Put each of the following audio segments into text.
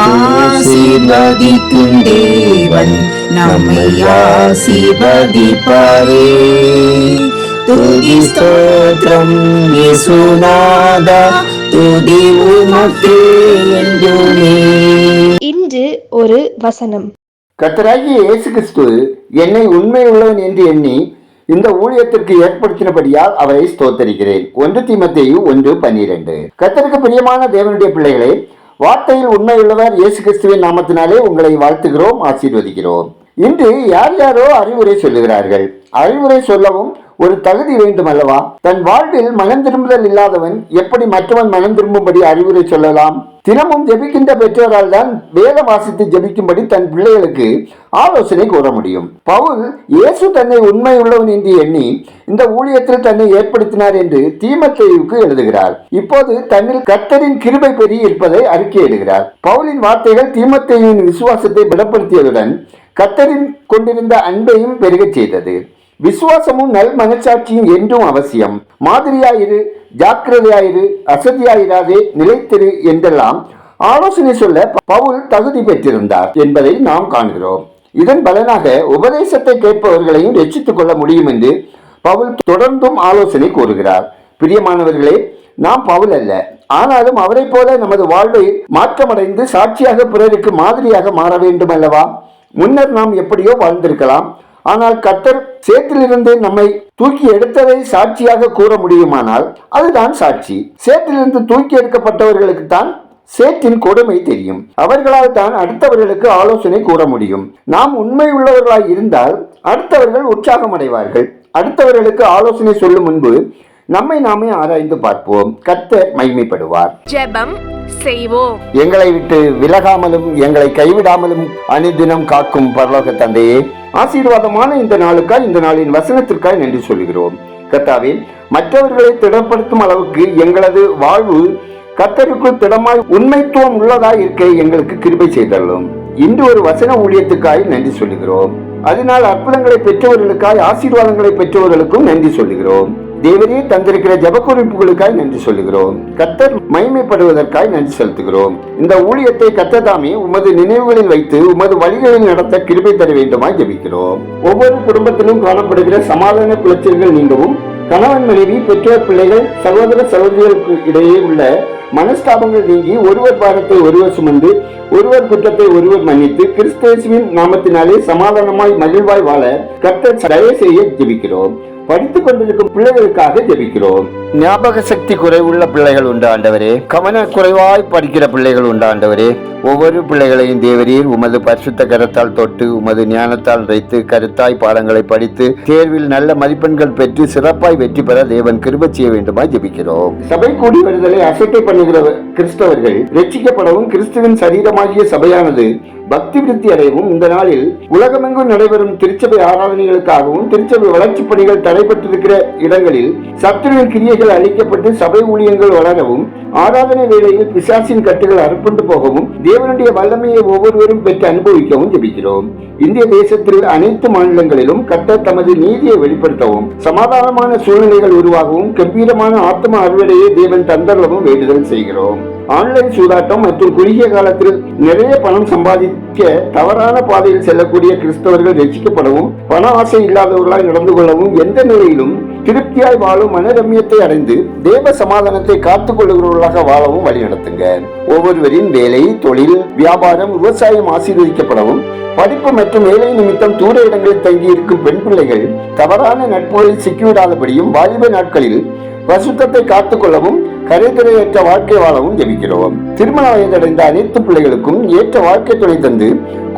ஆசீர்வதிக்கும் தேவன் நம்மை ஆசீர்வதிப்பாரே. துதி ஸ்தோத்திரம் இயேசுநாதா துதி உமக்கே என்றுமே இன்று ஒரு வசனம். கர்த்தராகிய இயேசு கிறிஸ்து என்னை உண்மை உள்ளவன் என்று எண்ணி இந்த ஊழியத்திற்கு ஏற்படுத்தினபடியால் அவரை ஸ்தோத்தரிக்கிறேன். ஒன்று தீமத்தேயு ஒன்று பன்னிரண்டு. கர்த்தருக்கு பிரியமான தேவனுடைய பிள்ளைகளே வார்த்தையில் உண்மையுள்ளவர் இயேசு கிறிஸ்துவின் நாமத்தினாலே உங்களை வாழ்த்துகிறோம் ஆசீர்வதிக்கிறோம். இன்று யார் யாரோ அறிவுரை சொல்லுகிறார்கள். அறிவுரை சொல்லவும் ஒரு தகுதி வேண்டும் அல்லவா தன் வாழ்வில் மனம் திரும்புதல் இல்லாதவன் எப்படி மற்றவன் மனம் திரும்பும்படி அறிவுரை சொல்லலாம்? தினமும் ஜெபிக்கின்ற பெற்றோரால் தான் வேத வாசித்து ஜெபிக்கும்படி தன் பிள்ளைகளுக்கு ஆலோசனை கூற முடியும். பவுல் இயேசு தன்னை உண்மை உள்ளவன் என்று எண்ணி இந்த ஊழியத்தில் தன்னை ஏற்படுத்தினார் என்று தீமத்தேயுக்கு எழுதுகிறார். இப்போது தன்னில் கர்த்தரின் கிருபை பெரிய இருப்பதை அறிக்கையிடுகிறார் பவுலின் வார்த்தைகள் தீமத்தேயுவின் விசுவாசத்தை பலப்படுத்தியதுடன் கத்தரின் கொண்டிருந்த அன்பையும் பெருகச் செய்தது. விசுவாசமும் நல் மனச்சாட்சியும் என்றும் அவசியம். மாதிரியாயிரு ஜாக்கிரதையாயிரு அசதியாயிராதே நிலைத்திரு என்றெல்லாம் ஆலோசனை சொல்ல பவுல் தகுதி பெற்றிருந்தார் என்பதை நாம் காண்கிறோம். இதன் பலனாக உபதேசத்தை கேட்பவர்களையும் ரட்சித்துக் கொள்ள முடியும் என்று பவுல் தொடர்ந்தும் ஆலோசனை கூறுகிறார். பிரியமானவர்களே நாம் பவுல் அல்ல. ஆனாலும் அவரைப் போல நமது வாழ்வை மாற்றமடைந்து சாட்சியாக பிறருக்கு மாதிரியாக மாற வேண்டும் அல்லவா முன்னர் நாம் எப்படியோ வாழ்ந்திருக்கலாம். ஆனால் கத்தர் சேற்றிலிருந்து நம்மை தூக்கி எடுத்ததை சாட்சியாக கூற முடியுமானால் அதுதான் சாட்சி. சேற்றிலிருந்து தூக்கி எடுக்கப்பட்டவர்களுக்கு தான் சேற்றின் கொடுமை தெரியும். அவர்களால் தான் அடுத்தவர்களுக்கு ஆலோசனை கூற முடியும். நாம் உண்மை உள்ளவர்களாய் இருந்தால் அடுத்தவர்கள் உற்சாகம் அடைவார்கள் அடுத்தவர்களுக்கு ஆலோசனை சொல்லும் முன்பு நம்மை நாமே ஆராய்ந்து பார்ப்போம். கர்த்தர் மைமைப்படுவார் ஜெபம் செய்வோம். எங்களை விட்டு விலகாமலும் எங்களை கைவிடாமலும் அனுதினம் காக்கும் பரலோக தந்தையே ஆசீர்வாதமான இந்த நாளுக்காய் இந்த நாளின் வசனத்திற்காய் நன்றி சொல்கிறோம். கர்த்தாவே மற்றவர்களை திடப்படுத்தும் அளவுக்கு எங்களது வாழ்வு கர்த்தருக்குள் திடமாய் உண்மைத்துவம் உள்ளதாய் இருக்க எங்களுக்கு கிருபை செய்தள்ளும் இன்று ஒரு வசன ஊழியத்துக்காய் நன்றி சொல்லுகிறோம் அதனால் அற்புதங்களை பெற்றவர்களுக்காய் ஆசீர்வாதங்களை பெற்றவர்களுக்கும் நன்றி சொல்லுகிறோம் தேவரே தந்திருக்கிற ஜப குறிப்புகளுக்காய் நன்றி சொல்லுகிறோம். கத்தர் மகிமைப்படுவதற்காய் நன்றி செலுத்துகிறோம். இந்த ஊழியத்தை கத்ததாமே உமது நினைவுகளில் வைத்து உமது வழிகளில் நடத்த கிருபை தர வேண்டுமாய் ஜெபிக்கிறோம். ஒவ்வொரு குடும்பத்திலும் காணப்படுகிற சமாதான குளச்சல்கள் நீங்கவும் கணவன் மனைவி பெற்றோர் பிள்ளைகள் சகோதர சகோதரிகளுக்கு இடையே உள்ள மனஸ்தாபங்கள் நீங்கி ஒருவர் பாரத்தை ஒருவர் சுமந்து ஒருவர் குற்றத்தை ஒருவர் மன்னித்து கிறிஸ்தேசுவின் நாமத்தினாலே சமாதானமாய் மகிழ்வாய் வாழ கர்த்தர் தயவு செய்ய ஜெபிக்கிறோம். படித்துக் கொண்டிருக்கும் பிள்ளைகளுக்காக ஜெபிக்கிறோம். ஞாபக சக்தி குறைவுள்ள பிள்ளைகள் உண்டு ஆண்டவரே. கவன குறைவாய் படிக்கிற பிள்ளைகள் உண்டு ஆண்டவரே. ஒவ்வொரு பிள்ளைகளையும் தேவரீர் உமது பரிசுத்த கரத்தால் தொட்டு உமது ஞானத்தால் வைத்து கருத்தாய் பாடங்களை படித்து தேர்வில் நல்ல மதிப்பெண்கள் பெற்று சிறப்பாய் வெற்றி பெற தேவன் கிருப செய்ய வேண்டுமாய் ஜபிக்கிறோம். சபை கூடி வருதலை அசட்டை பண்ணுகிற கிறிஸ்தவர்கள் ரட்சிக்கப்படவும் கிறிஸ்துவின் சரீரமாகிய சபையானது பக்தி விருத்தி அடையவும் இந்த நாளில் உலகமெங்கும் நடைபெறும் திருச்சபை ஆராதனைகளுக்காகவும் திருச்சபை வளர்ச்சிப் பணிகள் தடைபட்டிருக்கிற இடங்களில் சத்துருவின் கிரியைகள் கட்டுகள் அழிக்கப்பட்டு சபை ஊழியங்கள் வளரவும் ஆராதனை வேளையில் பிசாசின் கட்டுகள் அறுப்புண்டு போகவும் தேவனுடைய வல்லமையை ஒவ்வொருவரும் பெற்று அனுபவிக்கவும் ஜெபிக்கிறோம். இந்திய தேசத்தில் அனைத்து மாநிலங்களிலும் கர்த்தர் தமது நீதியை வெளிப்படுத்தவும் சமாதானமான சூழ்நிலைகள் உருவாகவும் கம்பீரமான ஆத்ம அறுவடையை தேவன் தந்தரவும் வேண்டுதல் செய்கிறோம். ஆன்லைன் சூதாட்டம் மற்றும் குறுகிய காலத்தில் நிறைய பணம் சம்பாதிக்க தவறான பாதையில் செல்லக்கூடிய கிறிஸ்தவர்கள் ரசிக்கப்படவும் பண ஆசை இல்லாதவர்களாய் நடந்து கொள்ளவும் எந்த நிலையிலும் திருப்தியாய் வாழும் மனரம்யத்தை அடைந்து தேவ சமாதானத்தை காத்துக் கொள்ளுகிறவர்களாக வாழவும் வழிநடத்துங்க ஒவ்வொருவரின் வேலை தொழில் வியாபாரம் விவசாயம் ஆசீர்வதிக்கப்படவும். படிப்பு மற்றும் வேலை நிமித்தம் தூர இடங்களில் தங்கி இருக்கும் பெண் பிள்ளைகள் தவறான நட்புகளில் சிக்கிவிடாதபடியும் வாலிப நாட்களில் பசுத்தத்தை காத்துக் கருத்துறையற்ற வாழ்க்கை வாழவும் ஜெபிக்கிறோம். திருமண வயதடைந்த அனைத்து பிள்ளைகளுக்கும் ஏற்ற வாழ்க்கை துணை தந்து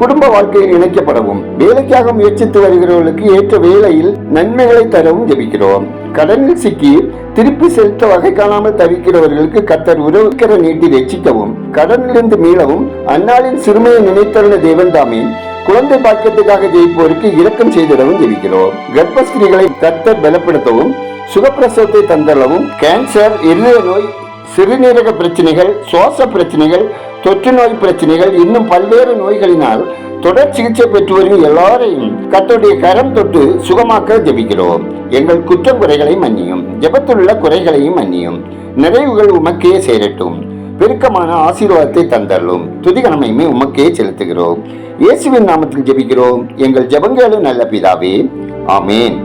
குடும்ப வாழ்க்கையில் இணைக்கப்படவும். வேலைக்காக முயற்சித்து வருகிறவர்களுக்கு ஏற்ற வேலையில் நன்மைகளை தரவும் ஜெபிக்கிறோம். கடனில் சிக்கி திருப்பி செலுத்த வகை காணாமல் தவிக்கிறவர்களுக்கு கத்தர் உறவுக்கிற நீட்டி ரட்சிக்கவும். கடனிலிருந்து மீளவும் அந்நாளின் சிறுமையை நினைத்தருள தேவன் தாமே குழந்தை பாக்கியத்துக்காக ஜெயிப்போருக்கு இரக்கம் செய்திடவும் ஜெபிக்கிறோம். கர்ப்பஸ்திரிகளை கத்தர் பலப்படுத்தவும் சுகப்பிரசவத்தை தந்தளவும் கேன்சர் இருதய நோய் சிறுநீரக பிரச்சனைகள் சுவாச பிரச்சனைகள் தொற்று நோய் பிரச்சனைகள் இன்னும் பல்வேறு நோய்களினால் தொடர் சிகிச்சை பெற்று வரும் எல்லாரையும் கத்தோடைய கரம் தொட்டு சுகமாக்க ஜெபிக்கிறோம். எங்கள் குற்றம் குறைகளை மன்னியும். ஜெபத்தில் உள்ள குறைகளையும் மன்னியும். நிறைவுகள் உமக்கே சேரட்டும். பெருக்கமான ஆசீர்வாதத்தை தந்தள்ளும் துதிகனமையுமே உமக்கே செலுத்துகிறோம். இயேசுவின் நாமத்தில் ஜெபிக்கிறோம். எங்கள் ஜபங்களும் நல்ல பிதாவே. ஆமேன்.